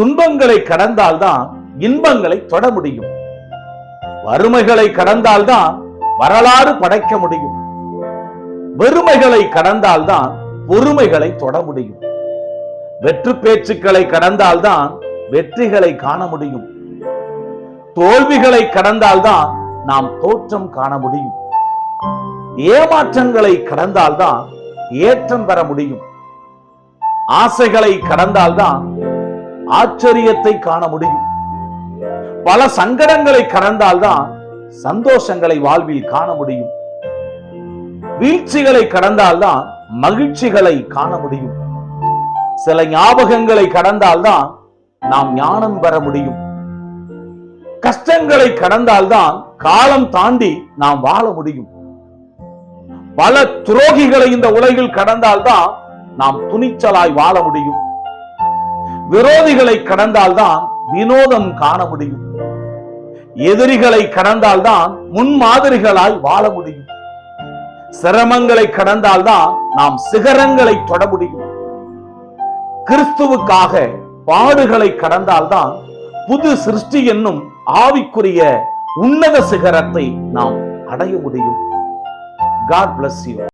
துன்பங்களை கடந்தால்தான் இன்பங்களை தொட முடியும். வறுமைகளை கடந்தால்தான் வரலாறு படைக்க முடியும். வெறுமைகளை கடந்தால்தான் பொறுமைகளை தொட முடியும். வெற்று பேச்சுக்களை கடந்தால்தான் வெற்றிகளை காண முடியும். தோல்விகளை கடந்தால்தான் நாம் தோற்றம் காண முடியும். ஏமாற்றங்களை கடந்தால்தான் ஏற்றம் பெற முடியும். ஆசைகளை கடந்தால்தான் ஆச்சரியத்தை காண முடியும். பல சங்கடங்களை கடந்தால்தான் சந்தோஷங்களை வாழ்வில் காண முடியும். வீழ்ச்சிகளை கடந்தால்தான் மகிழ்ச்சிகளை காண முடியும். சில ஞாபகங்களை கடந்தால்தான் நாம் ஞானம் பெற முடியும். கஷ்டங்களை கடந்தால்தான் காலம் தாண்டி நாம் வாழ முடியும். பல துரோகிகளை இந்த உலகில் கடந்தால்தான் நாம் துணிச்சலாய் வாழ முடியும். விரோதிகளை கடந்தால்தான் வினோதம் காண முடியும். எதிரிகளை கடந்தால்தான் முன்மாதிரிகளாய் வாழ முடியும். சிரமங்களை கடந்தால்தான் நாம் சிகரங்களை தொட முடியும். கிறிஸ்துவுக்காக பாடுகளை கடந்தால்தான் புது சிருஷ்டி என்னும் ஆவிக்குரிய உன்னத சிகரத்தை நாம் அடைய முடியும். God bless you